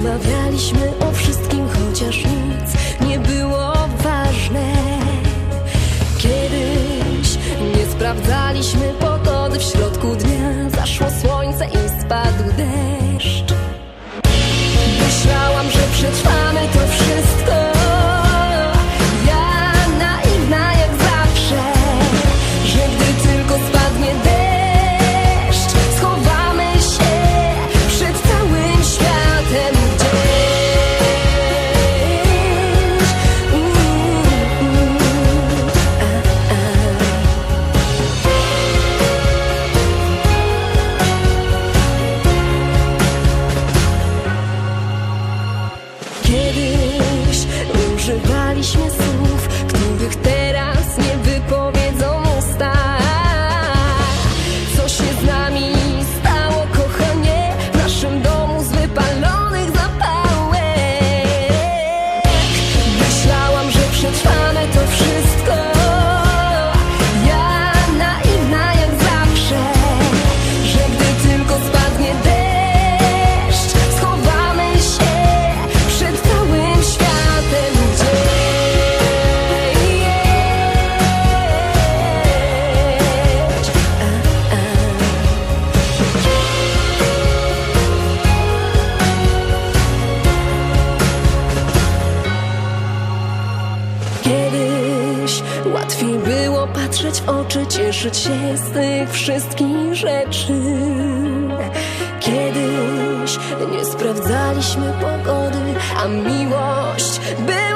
Rozmawialiśmy o wszystkim, chociaż nic nie było ważne. Kiedyś nie sprawdzaliśmy pogody w środku dnia. Zaszło słońce i spadł deszcz. Myślałam, że przetrwamy patrzeć w oczy, cieszyć się z tych wszystkich rzeczy. Kiedyś nie sprawdzaliśmy pogody, a miłość była